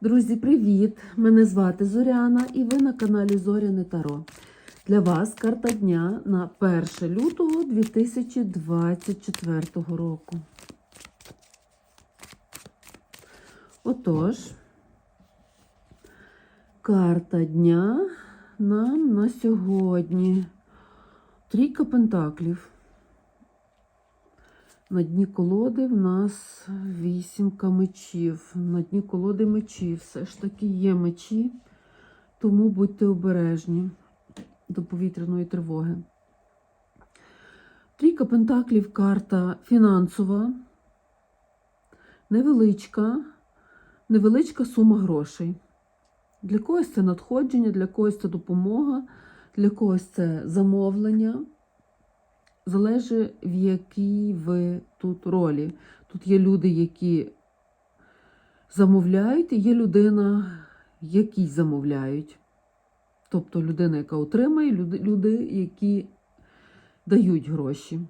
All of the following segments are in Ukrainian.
Друзі, привіт! Мене звати Зоряна і ви на каналі Зоряне Таро. Для вас карта дня на 1 лютого 2024 року. Отож, карта дня нам на сьогодні. Трійка пентаклів. На дні колоди в нас вісімка мечів. На дні колоди мечі. Все ж таки є мечі, тому будьте обережні до повітряної тривоги. Трійка пентаклів карта фінансова, невеличка, невеличка сума грошей. Для когось це надходження, для когось це допомога, для когось це замовлення залежить, в якій ви тут ролі. Тут є люди, які замовляють, і є людина, які замовляють. Тобто людина, яка отримає, люди, люди які дають гроші.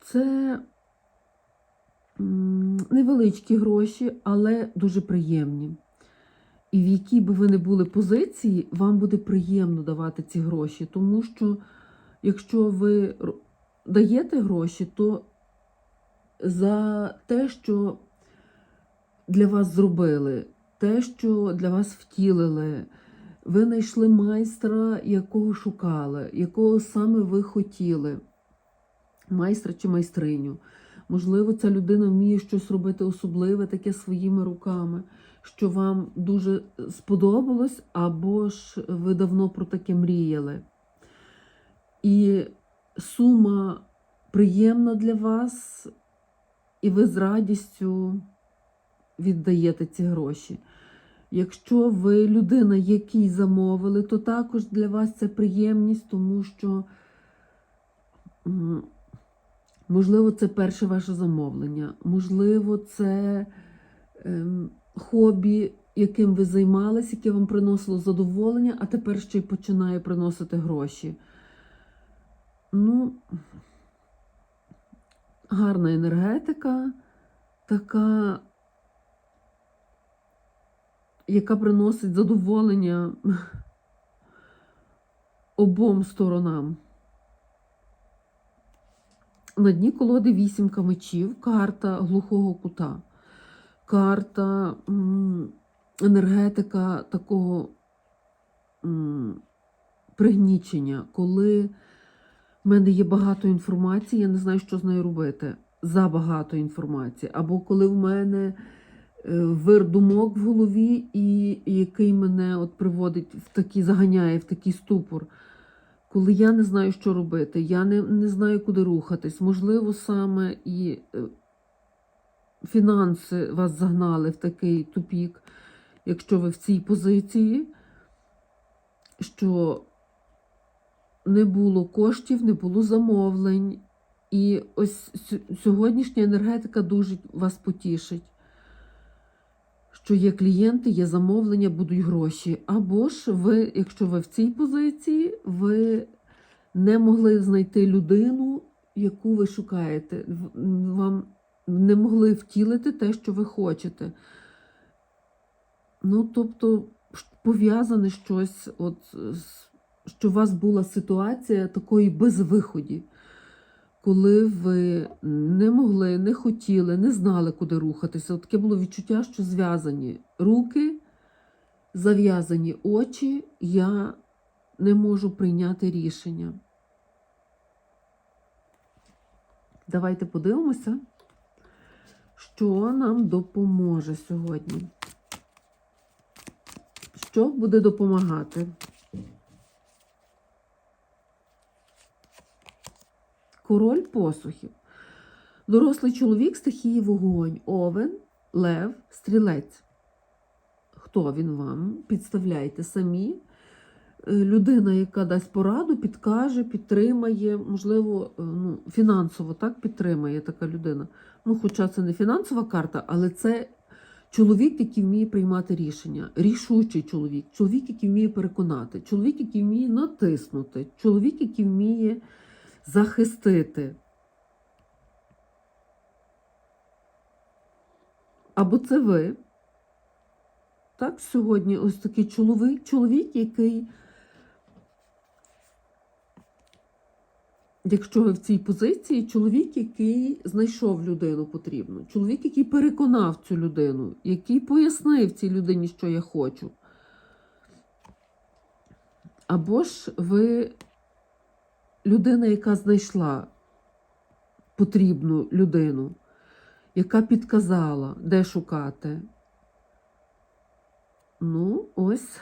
Це невеличкі гроші, але дуже приємні. І в якій би ви не були позиції, вам буде приємно давати ці гроші, тому що якщо ви даєте гроші, то за те, що для вас зробили, те, що для вас втілили, ви знайшли майстра, якого шукали, якого саме ви хотіли, майстра чи майстриню. Можливо, ця людина вміє щось робити особливе, таке своїми руками що вам дуже сподобалось, або ж ви давно про таке мріяли. І сума приємна для вас, і ви з радістю віддаєте ці гроші. Якщо ви людина, якій замовили, то також для вас це приємність, тому що, можливо, це перше ваше замовлення, можливо, це. ем, хобі, яким ви займалися, яке вам приносило задоволення, а тепер ще й починає приносити гроші. Ну, гарна енергетика, така, яка приносить задоволення обом сторонам. На дні колоди вісімка мечів, карта глухого кута карта, енергетика такого пригнічення, коли в мене є багато інформації, я не знаю, що з нею робити. Забагато інформації. Або коли в мене е, вир думок в голові, і який мене от приводить в такий, заганяє в такий ступор. Коли я не знаю, що робити, я не, не знаю, куди рухатись. Можливо, саме і е, фінанси вас загнали в такий тупік, якщо ви в цій позиції, що не було коштів, не було замовлень. І ось сьогоднішня енергетика дуже вас потішить. Що є клієнти, є замовлення, будуть гроші. Або ж ви, якщо ви в цій позиції, ви не могли знайти людину, яку ви шукаєте. Вам не могли втілити те, що ви хочете. Ну, тобто, пов'язане щось, от, що у вас була ситуація такої безвиході, коли ви не могли, не хотіли, не знали, куди рухатися. Таке було відчуття, що зв'язані руки, зав'язані очі, я не можу прийняти рішення. Давайте подивимося що нам допоможе сьогодні? Що буде допомагати? Король посухів. Дорослий чоловік стихії вогонь, овен, лев, стрілець. Хто він вам? Підставляйте самі. Е, Людина, яка дасть пораду, підкаже, підтримає, можливо, е, ну, фінансово так підтримає така людина. Ну, хоча це не фінансова карта, але це чоловік, який вміє приймати рішення, рішучий чоловік, чоловік, який вміє переконати, чоловік, який вміє натиснути, чоловік, який вміє захистити. Або це ви. Так, сьогодні ось такий чоловік, чоловік, який, якщо ви в цій позиції, чоловік, який знайшов людину потрібну, чоловік, який переконав цю людину, який пояснив цій людині, що я хочу. Або ж ви людина, яка знайшла потрібну людину, яка підказала, де шукати. Ну, ось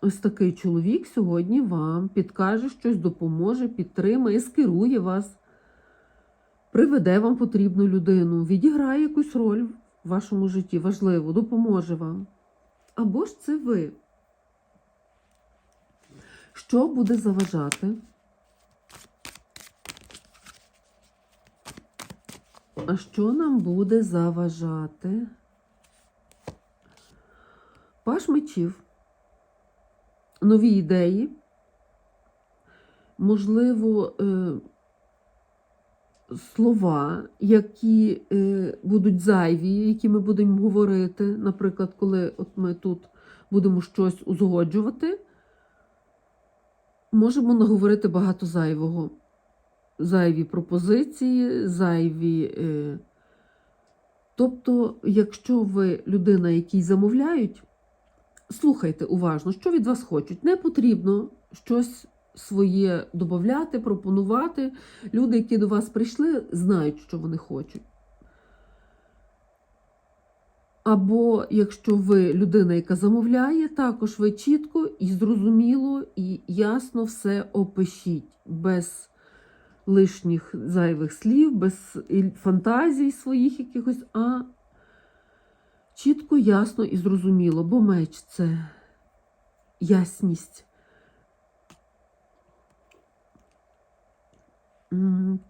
ось такий чоловік сьогодні вам підкаже щось, допоможе, підтримає, скерує вас, приведе вам потрібну людину, відіграє якусь роль в вашому житті, важливу, допоможе вам. Або ж це ви. Що буде заважати? А що нам буде заважати? Паш мечів, нові ідеї, можливо, е, слова, які е, будуть зайві, які ми будемо говорити. Наприклад, коли от ми тут будемо щось узгоджувати, можемо наговорити багато зайвого. Зайві пропозиції, зайві. Е, Тобто, якщо ви людина, якій замовляють, слухайте уважно, що від вас хочуть. Не потрібно щось своє додати, пропонувати. Люди, які до вас прийшли, знають, що вони хочуть. Або якщо ви людина, яка замовляє, також ви чітко і зрозуміло і ясно все опишіть, без лишніх зайвих слів, без фантазій своїх якихось, а чітко, ясно і зрозуміло, бо меч це ясність.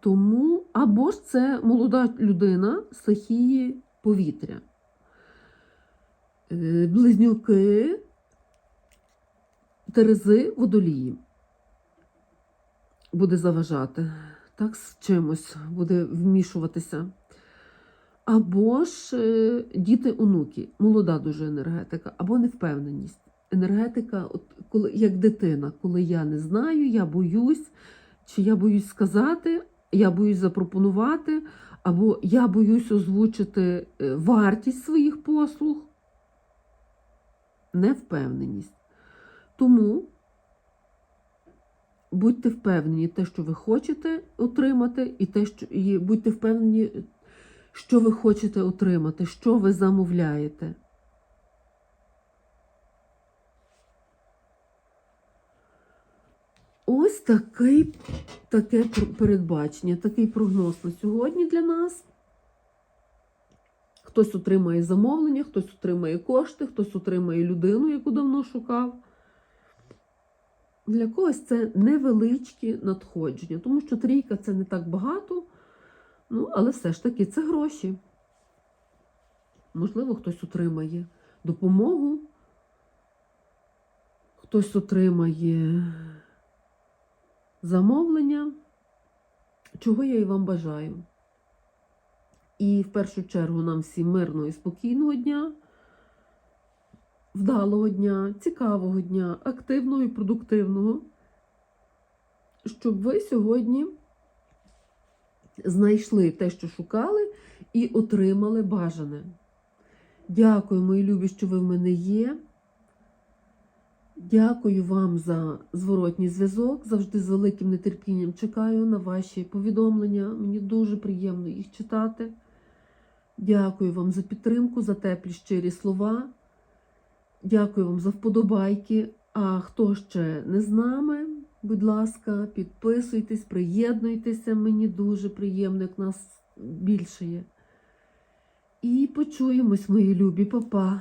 Тому, або ж це молода людина стихії повітря. Е, Близнюки, терези, водолії. Буде заважати, так, з чимось буде вмішуватися. Або ж е, діти-онуки, молода дуже енергетика, або невпевненість. Енергетика, от коли як дитина, коли я не знаю, я боюсь, чи я боюсь сказати, я боюсь запропонувати, або я боюсь озвучити е, вартість своїх послуг. Невпевненість. Тому будьте впевнені те, що ви хочете отримати, і те, що і будьте впевнені, що ви хочете отримати, що ви замовляєте. Ось такий, таке передбачення, такий прогноз на сьогодні для нас. Хтось отримає замовлення, хтось отримає кошти, хтось отримає людину, яку давно шукав. Для когось це невеличкі надходження, тому що трійка це не так багато, ну, але все ж таки це гроші. Можливо, хтось отримає допомогу, хтось отримає замовлення, чого я і вам бажаю. І в першу чергу нам всім мирного і спокійного дня, вдалого дня, цікавого дня, активного і продуктивного, щоб ви сьогодні знайшли те, що шукали, і отримали бажане. Дякую, мої любі, що ви в мене є. Дякую вам за зворотній зв'язок. Завжди з великим нетерпінням чекаю на ваші повідомлення. Мені дуже приємно їх читати. Дякую вам за підтримку, за теплі щирі слова. Дякую вам за вподобайки. А хто ще не з нами, будь ласка, підписуйтесь, приєднуйтеся. Мені дуже приємно, як нас більше є. І почуємось, мої любі, Па-па.